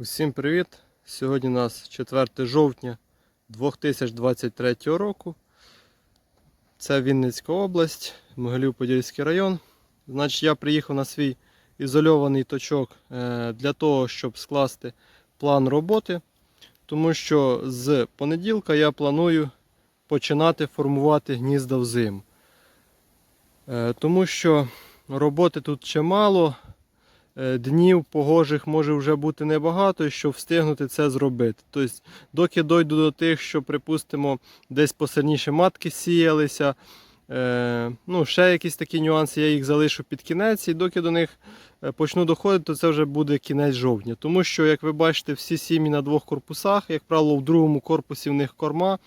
Усім привіт! Сьогодні у нас 4 жовтня 2023 року. Це Вінницька область, Могилів-Подільський район. Значить, я приїхав на свій ізольований точок е, для того, щоб скласти план роботи, тому що з понеділка я планую починати формувати гнізда взиму. Е, Тому що роботи тут чимало, е, днів погожих може вже бути небагато, щоб встигнути це зробити. Тобто, доки дойду до тих, що, припустимо, десь посильніше матки сіялися, ну, ще якісь такі нюанси, я їх залишу під кінець, і доки до них е, почну доходити, то це вже буде кінець жовтня. Тому що, як ви бачите, всі сім'ї на двох корпусах, як правило, в другому корпусі в них корма.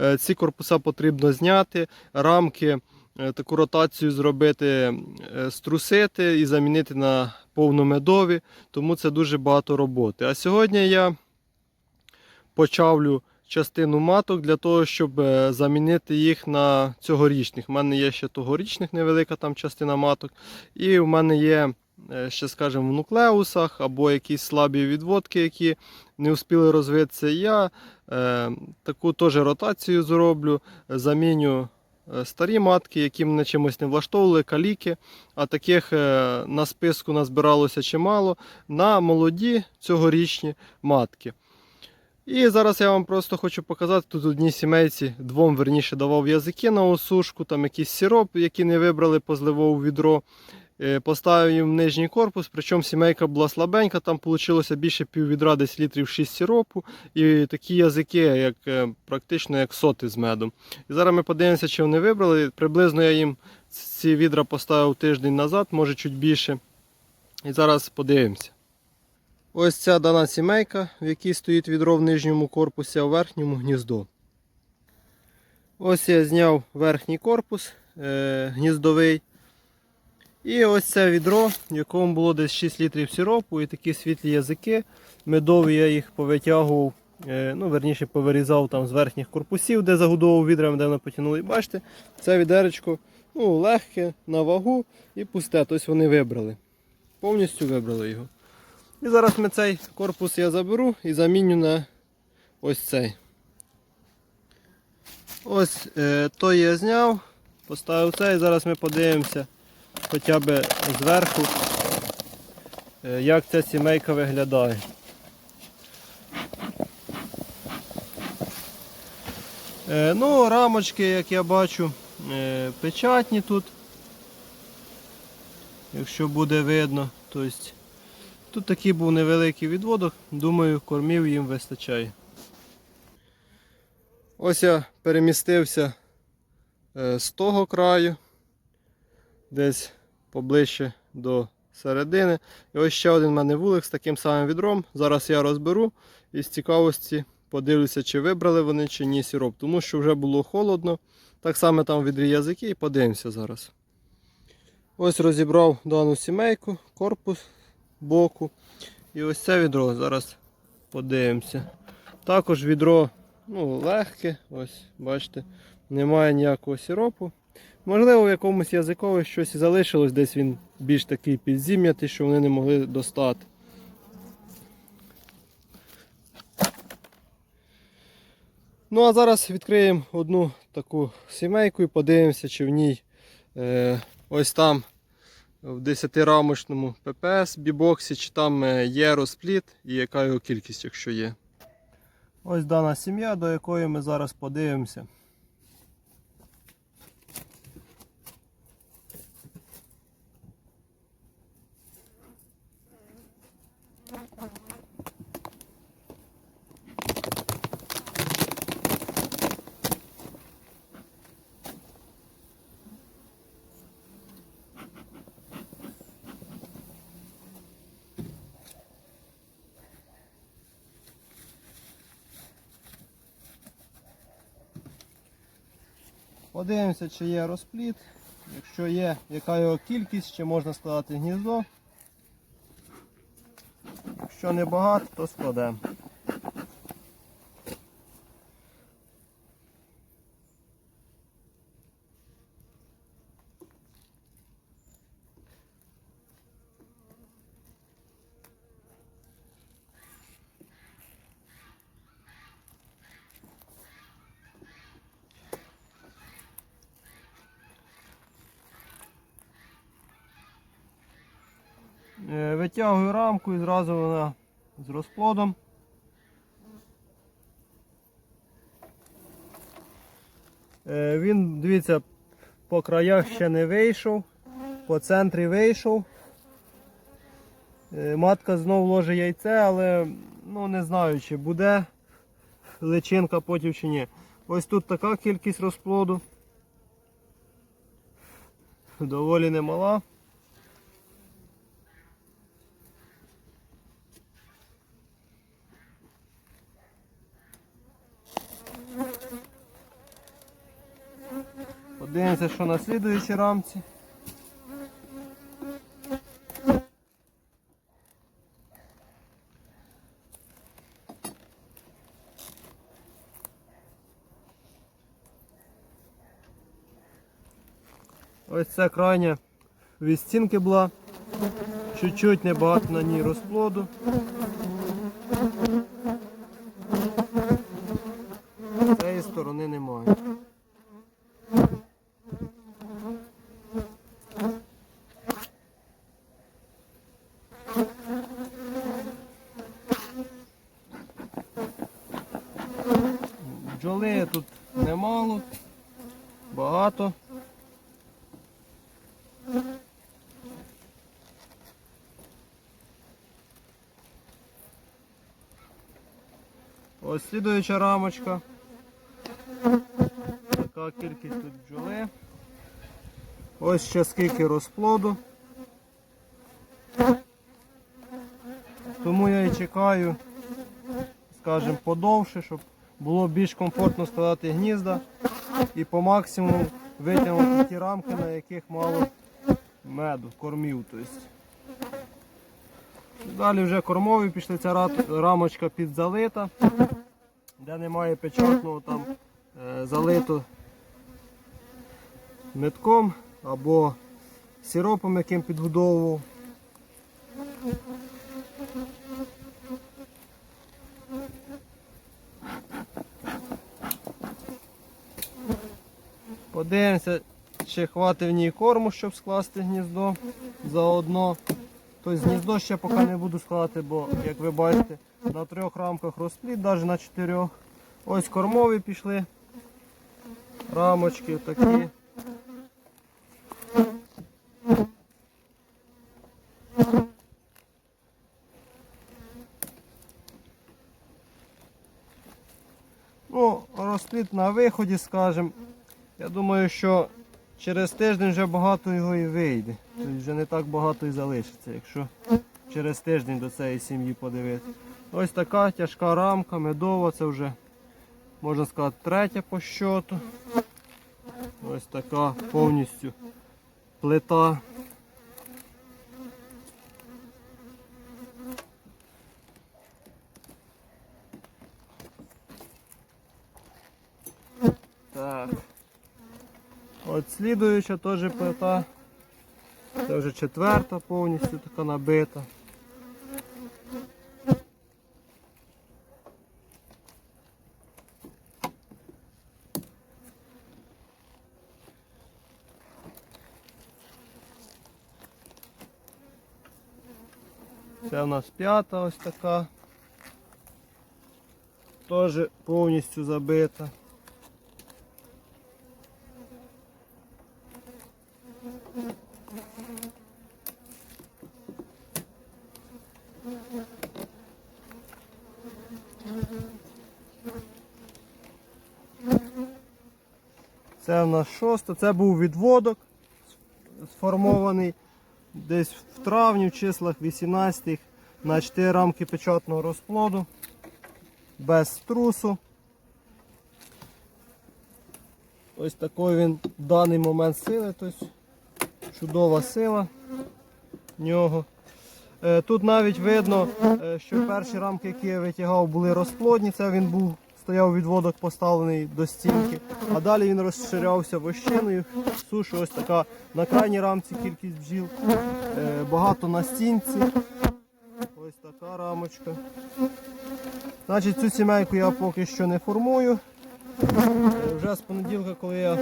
Е, Ці корпуса потрібно зняти, рамки е, таку ротацію зробити, е, струсити і замінити на повномедові, тому це дуже багато роботи. А сьогодні я почавлю частину маток для того, щоб е, замінити їх на цьогорічних. У мене є ще тогорічних невелика там частина маток. І в мене є е, ще, скажімо, в нуклеусах або якісь слабі відводки, які не встигли розвитися. Я е, таку теж ротацію зроблю, заміню е, старі матки, які мене чимось не влаштовували, каліки, а таких е, на списку назбиралося чимало, на молоді цьогорічні матки. І зараз я вам просто хочу показати, тут одній сімейці двом верніше давав язики на осушку, там якийсь сироп, який не вибрали, позливав у відро. Е, Поставив їм нижній корпус, причому сімейка була слабенька, там вийшло більше пів відра, десь літрів 6 сиропу. І такі язики, як е, практично як соти з медом. І зараз ми подивимося, чи вони вибрали. Приблизно я їм ці відра поставив тиждень назад, може чуть більше. І зараз подивимося. Ось ця дана сімейка, в якій стоїть відро в нижньому корпусі, а в верхньому гніздо. Ось я зняв верхній корпус е, гніздовий. І ось це відро, в якому було десь 6 літрів сиропу і такі світлі язики. Медові я їх повитягував, е, ну, верніше повирізав там з верхніх корпусів, де загудовував відрами, де вони потягнули. Бачите, це відеречко ну, легке, на вагу і пусте. Тобто вони вибрали. Повністю вибрали його. І зараз ми цей корпус я заберу і заміню на ось цей. Ось е, той я зняв, поставив цей, зараз ми подивимося хоча б зверху, е, як ця сімейка виглядає. Е, ну, рамочки, як я бачу, е, печатні тут. Якщо буде видно, тобто Тут такий був невеликий відводок, думаю, кормів їм вистачає. Ось я перемістився е, з того краю, десь поближче до середини. І ось ще один в мене вулик з таким самим відром. Зараз я розберу і з цікавості подивлюся, чи вибрали вони, чи ні сироп, тому що вже було холодно. Так само там відрі язики і подивимося зараз. Ось розібрав дану сімейку, корпус боку. І ось це відро, зараз подивимося. Також відро ну, легке, ось, бачите, немає ніякого сиропу. Можливо, в якомусь язикові щось і залишилось, десь він більш такий підзім'ятий, що вони не могли достати. Ну, а зараз відкриємо одну таку сімейку і подивимося, чи в ній е, ось там в 10-рамочному ППС бібоксі, чи там е, є розпліт і яка його кількість, якщо є. Ось дана сім'я, до якої ми зараз подивимося. Подивимося, чи є розпліт. Якщо є, яка його кількість, чи можна складати гніздо. Якщо не багато, то складемо. Е, Витягую рамку і зразу вона з розплодом. Е, Він, дивіться, по краях ще не вийшов, по центрі вийшов. Е, Матка знов ложить яйце, але ну, не знаю, чи буде личинка потім чи ні. Ось тут така кількість розплоду. Доволі немала. Подивимося, що на слідуючій рамці. Ось це крайня від стінки була. Чуть-чуть небагато на ній розплоду. Цієї сторони немає. Бджоли тут немало, багато. Ось слідуюча рамочка. Така кількість тут бджоли. Ось ще скільки розплоду. Тому я і чекаю, скажімо, подовше, щоб було більш комфортно складати гнізда і по максимуму витягнути ті рамки, на яких мало меду, кормів. Тобто. Далі вже кормові пішли, ця рамочка підзалита, де немає печатного, там е, залито метком або сиропом, яким підгодовував. Подивимося, чи хватить в ній корму, щоб скласти гніздо заодно. Тобто гніздо ще поки не буду складати, бо, як ви бачите, на трьох рамках розплід, навіть на чотирьох. Ось кормові пішли. Рамочки такі. Ну, розплід на виході, скажімо. Я думаю, що через тиждень вже багато його і вийде. Тобто вже не так багато і залишиться, якщо через тиждень до цієї сім'ї подивитися. Ось така тяжка рамка, медова, це вже, можна сказати, третя по щоту. Ось така повністю плита. Так. От слідуюча теж плита. Це вже четверта повністю така набита. Це у нас п'ята ось така. Теж повністю забита. Це в нас шоста, це був відводок сформований десь в травні, в числах 18 на 4 рамки печатного розплоду, без струсу. Ось такий він в даний момент сили, тобто чудова сила в нього. Е, Тут навіть видно, е, що перші рамки, які я витягав, були розплодні. Це він був стояв відводок поставлений до стінки. А далі він розширявся вощиною. Сушу ось така на крайній рамці кількість бджіл. Е, Багато на стінці. Ось така рамочка. Значить, цю сімейку я поки що не формую. Вже з понеділка, коли я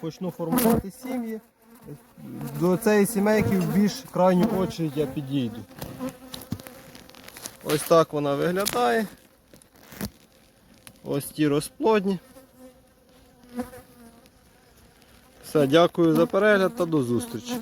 почну формувати сім'ї, до цієї сімейки в більш крайню очередь я підійду. Ось так вона виглядає. Ось ті розплодні. Все, дякую за перегляд та до зустрічі.